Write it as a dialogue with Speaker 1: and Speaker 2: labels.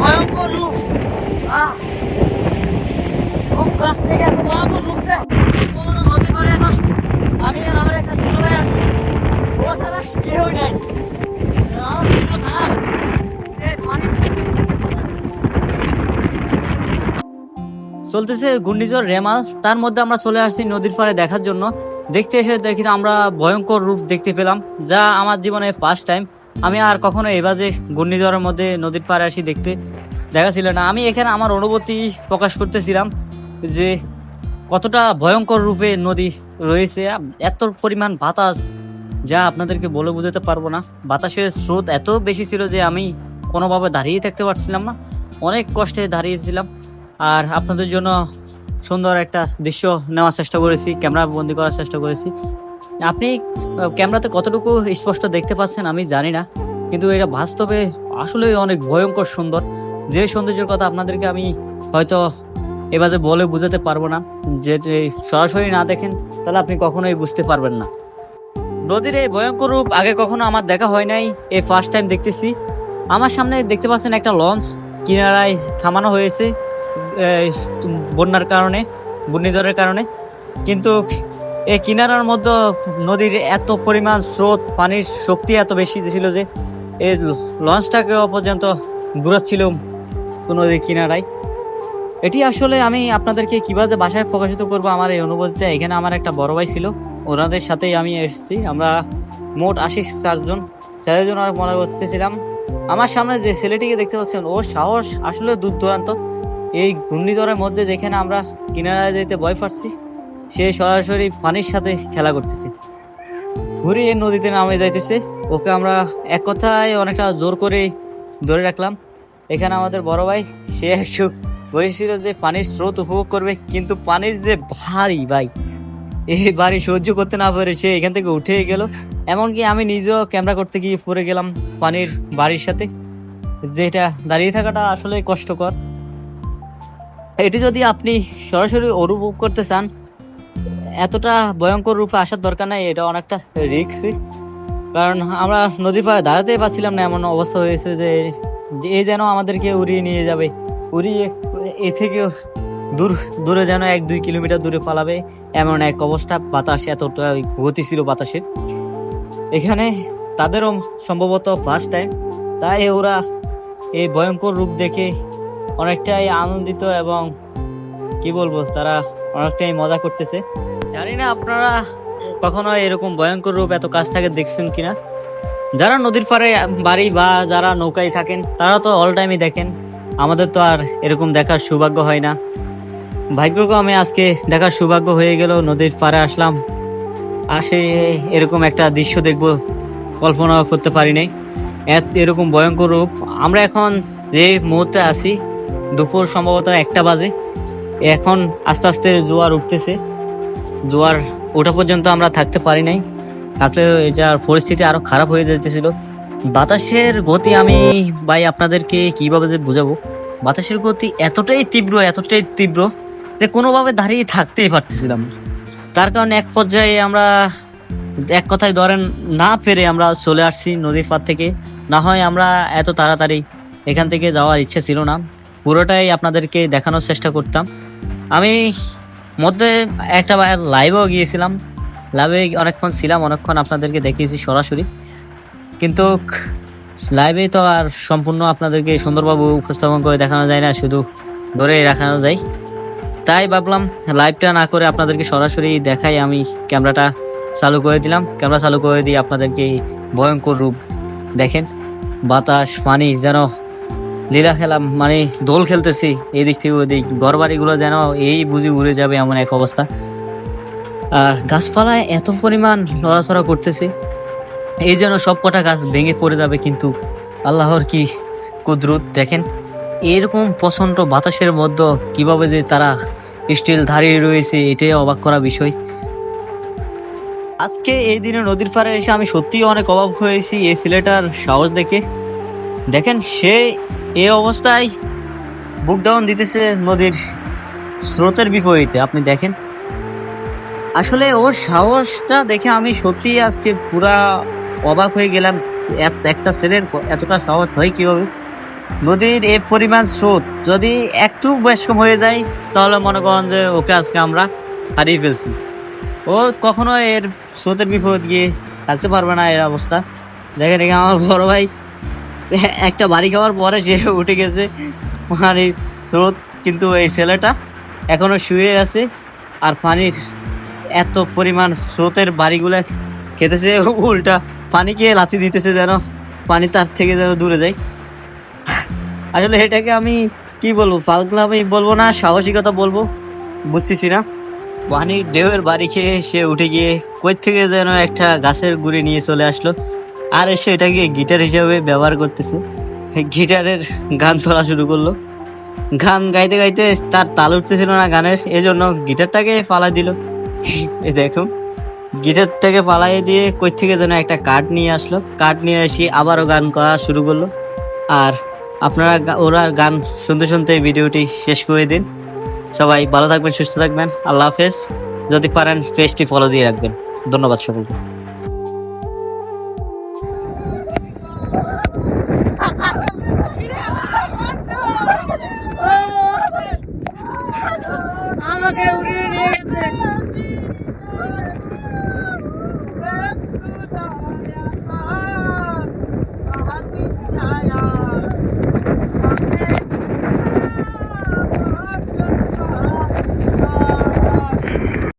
Speaker 1: ভয়ঙ্কর রূপ। চলতেছে ঘূর্ণিঝড় রেমাল। তার মধ্যে আমরা চলে আসছি নদীর পাড়ে দেখার জন্য। দেখতে এসে দেখি আমরা ভয়ঙ্কর রূপ দেখতে পেলাম, যা আমার জীবনে ফার্স্ট টাইম আমি আর কখনো এবাজে ঘূর্ণিঝড়ের মধ্যে নদীর পাড়ে আসি দেখতে দেখা ছিল না। আমি এখানে আমার অনুভূতি প্রকাশ করতেছিলাম যে কতটা ভয়ঙ্কর রূপে নদী রয়েছে এত পরিমাণ বাতাস যা আপনাদেরকে বলে বোঝাতে পারব না। বাতাসের স্রোত এত বেশি ছিল যে আমি কোনোভাবে দাঁড়িয়ে থাকতে পারছিলাম না। অনেক কষ্টে দাঁড়িয়েছিলাম আর আপনাদের জন্য সুন্দর একটা দৃশ্য নেওয়ার চেষ্টা করেছি, ক্যামেরা বন্দি করার চেষ্টা করেছি। আপনি ক্যামেরাতে কতটুকু স্পষ্ট দেখতে পাচ্ছেন আমি জানি না, কিন্তু এটা বাস্তবে আসলেই অনেক ভয়ঙ্কর সুন্দর। যে সৌন্দর্যের কথা আপনাদেরকে আমি হয়তো এবারে বলে বোঝাতে পারব না যে সরাসরি না দেখেন, তাহলে আপনি কখনোই বুঝতে পারবেন না। নদীর এই ভয়ঙ্কর রূপ আগে কখনো আমার দেখা হয় নাই, এই ফার্স্ট টাইম দেখতেছি। আমার সামনে দেখতে পাচ্ছেন একটা লঞ্চ, কিনারায় থামানো হয়েছে বন্যার কারণে, ঘূর্ণিঝড়ের কারণে। কিন্তু এই কিনারার মধ্যে নদীর এত পরিমাণ স্রোত, পানির শক্তি এত বেশি ছিল যে এই লঞ্চটাকে পর্যন্ত ঘুরাচ্ছিল নদীর কিনারায়। এটি আসলে আমি আপনাদেরকে কীভাবে বাসায় প্রকাশিত করব আমার এই অনুভূতিটা, এখানে আমার একটা বড় ভাই ছিল, ওনাদের সাথেই আমি এসেছি। আমরা মোট আশি চারজন চারজন আর মনে বসতেছিলাম আমার সামনে যে ছেলেটিকে দেখতে পাচ্ছেন ও সাহস আসলে দূর দূরান্ত। এই ঘূর্ণিঝড়ের মধ্যে যেখানে আমরা কিনারায় যেতে ভয় পাচ্ছি সে সরাসরি পানির সাথে খেলা করতেছে। ঘুরিয়ে নদীতে নামে যাইতেছে। ওকে আমরা এক কথায় অনেকটা জোর করে ধরে রাখলাম। এখানে আমাদের বড় ভাই, সে একটু বলেছিল যে পানির স্রোত উপভোগ করবে, কিন্তু পানির যে ভারী ভাই, এই বাড়ি সহ্য করতে না পারে সে এখান থেকে উঠে গেল। এমনকি আমি নিজেও ক্যামেরা করতে গিয়ে পড়ে গেলাম পানির বাড়ির সাথে যেটা দাঁড়িয়ে থাকাটা আসলে কষ্টকর। এটি যদি আপনি সরাসরি অনুভব করতে চান এতটা ভয়ঙ্কর রূপে আসার দরকার নাই, এটা অনেকটা রিক্সি কারণ আমরা নদীর পাড়ে দাঁড়াতেই পারছিলাম না, এমন অবস্থা হয়েছে যে যে এ যেন আমাদেরকে উড়িয়ে নিয়ে যাবে। উড়িয়ে এ থেকে দূর, দূরে যেন এক দুই কিলোমিটার দূরে পালাবে, এমন এক অবস্থা। বাতাস এতটা গতি ছিল বাতাসের। এখানে তাদেরও সম্ভবত ফার্স্ট টাইম তাই ওরা এই ভয়ঙ্কর রূপ দেখে অনেকটাই আনন্দিত এবং, কি বলব, তারা অনেকটাই মজা করতেছে। জানি না আপনারা কখনো এরকম ভয়ঙ্কর রূপ এত কাছ থেকে দেখছেন কিনা। যারা নদীর পাড়ে বাড়ি বা যারা নৌকায় থাকেন, তারা তো অল টাইমই দেখেন। আমাদের তো আর এরকম দেখার সৌভাগ্য হয় না। ভাগ্যক্রমে আজকে দেখার সৌভাগ্য হয়ে গেল, নদীর পাড়ে আসলাম। আসে এরকম একটা দৃশ্য দেখব, কল্পনা করতে পারি নাই। এত- এরকম ভয়ঙ্কর রূপ। আমরা এখন যে মুহূর্তে আছি, দুপুর সম্ভবত একটা বাজে। এখন আস্তে আস্তে জোয়ার উঠতেছে। জোয়ার ওঠা পর্যন্ত আমরা থাকতে পারি নাই। থাকলে এটার পরিস্থিতি আরও খারাপ হয়ে যেতেছিল। বাতাসের গতি আমি ভাই আপনাদেরকে কীভাবে যে বুঝাবো? বাতাসের গতি এতটাই তীব্র এতটাই তীব্র যে কোনোভাবে দাঁড়িয়ে থাকতেই পারতেছিলাম তার কারণে এক পর্যায়ে আমরা এক কথায় ধরেন না পেরে আমরা চলে আসছি নদীর পাড় থেকে। না হয় আমরা এত তাড়াতাড়ি এখান থেকে যাওয়ার ইচ্ছে ছিল না। পুরোটাই আপনাদেরকে দেখানোর চেষ্টা করতাম। আমি মধ্যে একটা লাইভেও গিয়েছিলাম। লাইভে অনেকক্ষণ ছিলাম, অনেকক্ষণ আপনাদেরকে দেখিয়েছি সরাসরি। কিন্তু লাইভে তো আর সম্পূর্ণ আপনাদেরকে সুন্দরভাবে উপস্থাপন করে দেখানো যায় না, শুধু ধরে রাখানো যায়। তাই ভাবলাম লাইভটা না করে আপনাদেরকে সরাসরি দেখাই, আমি ক্যামেরাটা চালু করে দিলাম। ক্যামেরা চালু করে দিয়ে আপনাদেরকে ভয়ঙ্কর রূপ দেখেন। বাতাস, পানি যেন লীলা খেলা মানে দোল খেলতেছি এই দিক থেকে ওই দিক ঘর বাড়িগুলো যেন এই বুঝি উড়ে যাবে এমন এক অবস্থা। আর গাছপালায় এত পরিমাণ নড়াচড়া করতেছে, এই যেন সব কটা গাছ ভেঙে পড়ে যাবে কিন্তু আল্লাহর কি কুদরত, দেখেন। এরকম প্রচণ্ড বাতাসের মধ্যে কীভাবে যে তারা স্টিল দাঁড়িয়ে রয়েছে, এটাই অবাক করা বিষয়। আজকে এই দিনে নদীর পাড়ে এসে আমি সত্যিই অনেক অবাক হয়েছি, এই ছেলেটার সাহস দেখে। দেখেন, সে এই অবস্থায় বুক ডাউন দিতেছে নদীর স্রোতের বিপরীতে, আপনি দেখেন। আসলে ওর সাহসটা দেখে আমি সত্যি আজকে পুরা অবাক হয়ে গেলাম একটা ছেলের এতটা সাহস হয় কীভাবে? নদীর এই পরিমাণ স্রোত যদি একটু কম হয়ে যায়, তাহলে মনে করেন যে ওকে আজকে আমরা হারিয়ে ফেলছি। ও কখনো এর স্রোতের বিপদ গিয়ে থাকতে পারবে না এর অবস্থা। দেখেন আমার বড় ভাই একটা বাড়ি খাওয়ার পরে সে উঠে গেছে। পানির স্রোত, কিন্তু এই ছেলেটা এখনও শুয়ে আছে আর পানির এত পরিমাণ স্রোতের বাড়িগুলো খেতেছে। উল্টা পানিকে লাথি দিতেছে যেন, পানি তার থেকে যেন দূরে যায়। আসলে এটাকে আমি কি বলব, পাগলা আমি বলব না, সাহসিকতা বলব, বুঝতেছি না। পানির ঢেউয়ের বাড়ি খেয়ে সে উঠে গিয়ে কই থেকে যেন একটা গাছের গুড়ি নিয়ে চলে আসলো। আর এসে এটাকে গিটার হিসাবে ব্যবহার করতেছে। গিটারের গান তোলা শুরু করল। গান গাইতে গাইতে তার তাল উঠতেছিল না গানের এই জন্য গিটারটাকে ফালা দিল। এই দেখুন গিটারটাকে পালাই দিয়ে কই থেকে যেন একটা কাঠ নিয়ে আসলো। কাঠ নিয়ে এসে আবারও গান করা শুরু করল। আর আপনারা ওরা গান শুনতে শুনতে ভিডিওটি শেষ করে দিন। সবাই ভালো থাকবেন, সুস্থ থাকবেন। আল্লাহ হাফেজ। যদি পারেন, পেজটি ফলো দিয়ে রাখবেন। ধন্যবাদ সকলকে।
Speaker 2: আমাকে